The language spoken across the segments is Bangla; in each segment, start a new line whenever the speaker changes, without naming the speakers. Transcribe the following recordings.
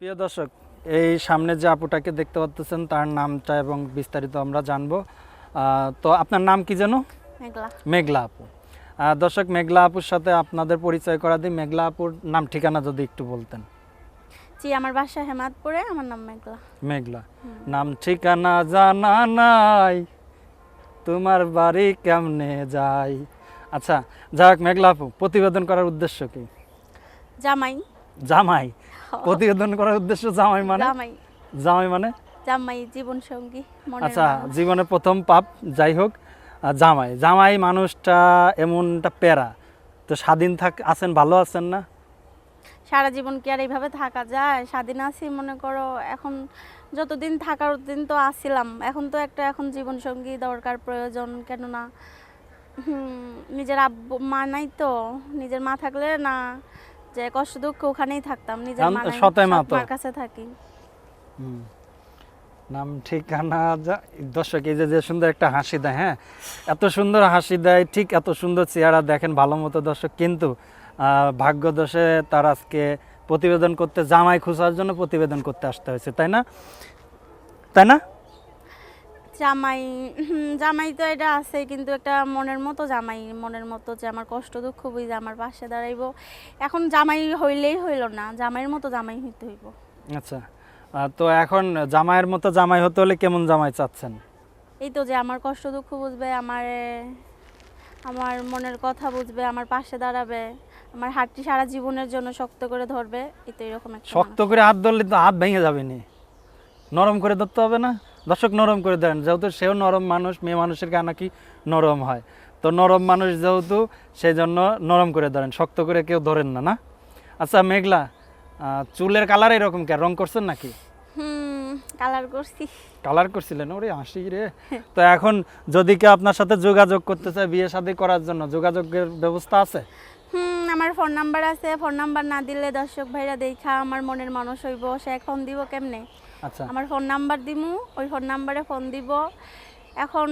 প্রিয় দর্শক এই সামনে যে আপুটাকে দেখতে পাচ্ছেন তার নামটা এবং বিস্তারিত আমরা জানব। তো আপনার নাম কি যেন?
মেঘলা।
মেঘলা আপু। দর্শক মেঘলা আপুর সাথে আপনাদের পরিচয় করা দিই। মেঘলা আপুর নাম ঠিকানা যদি একটু বলতেন।
জি আমার বাসা হেমাদপুরে আমার নাম মেঘলা।
মেঘলা। নাম ঠিকানা জানা নাই। তোমার বাড়ি কেমনে যাই আচ্ছা যাক মেঘলা আপু প্রতিবেদন করার উদ্দেশ্য কি?
জামাই।
জামাই। প্রতিবেদন করার উদ্দেশ্য জামাই মানে?
জামাই।
জামাই মানে?
জামাই জীবন সঙ্গী
আচ্ছা। জীবনে প্রথম পাপ যাই হোক জামাই। জামাই মানুষটা এমনটা প্যারা। তো স্বাধীন থাক আছেন ভালো আছেন না?
সারা জীবন কি আর এইভাবে থাকা যায়? স্বাধীন আছি মনে করো এখন যতদিন থাকার দিন তো আসছিলাম এখন তো একটা এখন জীবন সঙ্গী দরকার প্রয়োজন। কেননা হুম, নিজের আব্বু মা নাই তো। নিজের মা থাকলে না যে কষ্ট দুঃখ ওখানেই থাকতাম নিজের
এখন
মা নাই,
মা তো।
মার কাছে থাকি।
নাম ঠিকানা দর্শক এই যে যে সুন্দর একটা হাসি দেয় হ্যাঁ? এত সুন্দর হাসি দেয় ঠিক এত সুন্দর চেহারা দেখেন ভালো মতো দর্শক কিন্তু আহ, ভাগ্যদোষে তার আজকে প্রতিবেদন করতে জামাই খোঁজার জন্য প্রতিবেদন করতে আসতে হয়েছে তাই না? তাই না?
জামাই জামাই তো এটা আছে কিন্তু একটা মনের মতো জামাই মনের মতো যে আমার কষ্ট দুঃখ বুঝে আমার পাশে দাঁড়াইবো। এখন জামাই হইলেই হইল না জামাইয়ের মতো জামাই হইতে হইব।
আচ্ছা তো এখন জামাইয়ের মতো জামাই হতে হলে কেমন জামাই চাচ্ছেন?
এই তো যে আমার কষ্ট দুঃখ বুঝবে আমার আমার মনের কথা বুঝবে আমার পাশে দাঁড়াবে আমার হাতটি সারা জীবনের জন্য শক্ত করে ধরবে এই তো এরকম একটা
শক্ত করে হাত ধরলে তো হাত ভেঙে যাবে নি। নরম করে ধরতে হবে না? দর্শক নরম করে দেন যেহেতু সেও নরম মানুষ মেয়ে মানুষের গা নাকি নরম হয়। তো নরম মানুষ যেহেতু সেই জন্য নরম করে ধরেন শক্ত করে কেউ ধরেন না না? আচ্ছা মেঘলা চুলের কালার এরকম কে? রং করছেন নাকি?
হুম কালার করছি।
কালার করছিলেন? ওরে হাসি রে। তো এখন যদি কেউ আপনার সাথে যোগাযোগ করতে চায় বিয়ে শাদী করার জন্য যোগাযোগের ব্যবস্থা আছে?
হুম আমার ফোন নাম্বার আছে। ফোন নাম্বার না দিলে দর্শক ভাইরা দেখা আমার মনের মানুষ হইব সে এখন দিব কেমনে? আমার ফোন নাম্বার দিমু ওই ফোন নাম্বারে ফোন দিব। এখন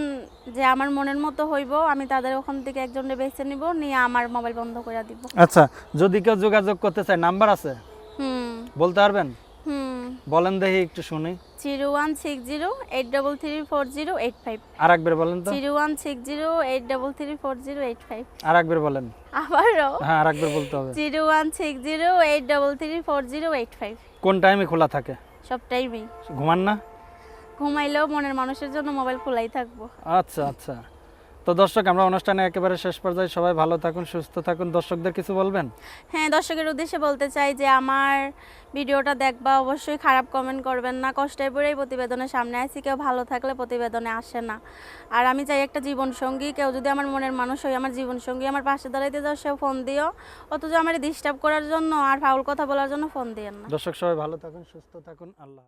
যে আমার মনের মতো হইব আমি তাদের ওখান থেকে একজনকে বেছে নিব নিয়ে আমার মোবাইল বন্ধ করে দিব।
আচ্ছা যদি কেউ যোগাযোগ করতে চায় নাম্বার আছে?
হুম।
বলতে পারবেন?
হুম।
বলেন দেখি একটু শুনি।
Zero one six zero eight double three four zero eight five.
আর একবার বলেন তো।
Zero one six zero eight double three four zero eight five.
আর একবার বলেন।
আবারও?
হ্যাঁ আর একবার বলতে হবে।
Zero one six zero eight double three four zero eight five.
কোন টাইমে খোলা থাকে?
সব টাইমেই।
ঘুমান না?
ঘুমাইলেও মনের মানুষের জন্য মোবাইল খোলাই থাকব।
আচ্ছা আচ্ছা। তো দর্শক আমরা অনুষ্ঠানে একেবারে শেষ পর্যায়ে সবাই ভালো থাকুন সুস্থ থাকুন। দর্শকদের কিছু বলবেন?
হ্যাঁ দর্শকের উদ্দেশ্যে বলতে চাই যে আমার ভিডিওটা দেখবা অবশ্যই খারাপ কমেন্ট করবেন না। কষ্টের পরেই প্রতিবেদনের সামনে আসি কেউ ভালো থাকলে প্রতিবেদনে আসে না। আর আমি চাই একটা জীবন সঙ্গী কেউ যদি আমার মনের মানুষ হয় আমার জীবন সঙ্গী আমার পাশে দাঁড়াইতে যাও সেও ফোন দিও। অথচ আমার ডিস্টার্ব করার জন্য আর ফাউল কথা বলার জন্য ফোন দিয়েন না।
দর্শক সবাই ভালো থাকুন সুস্থ থাকুন। আল্লাহ।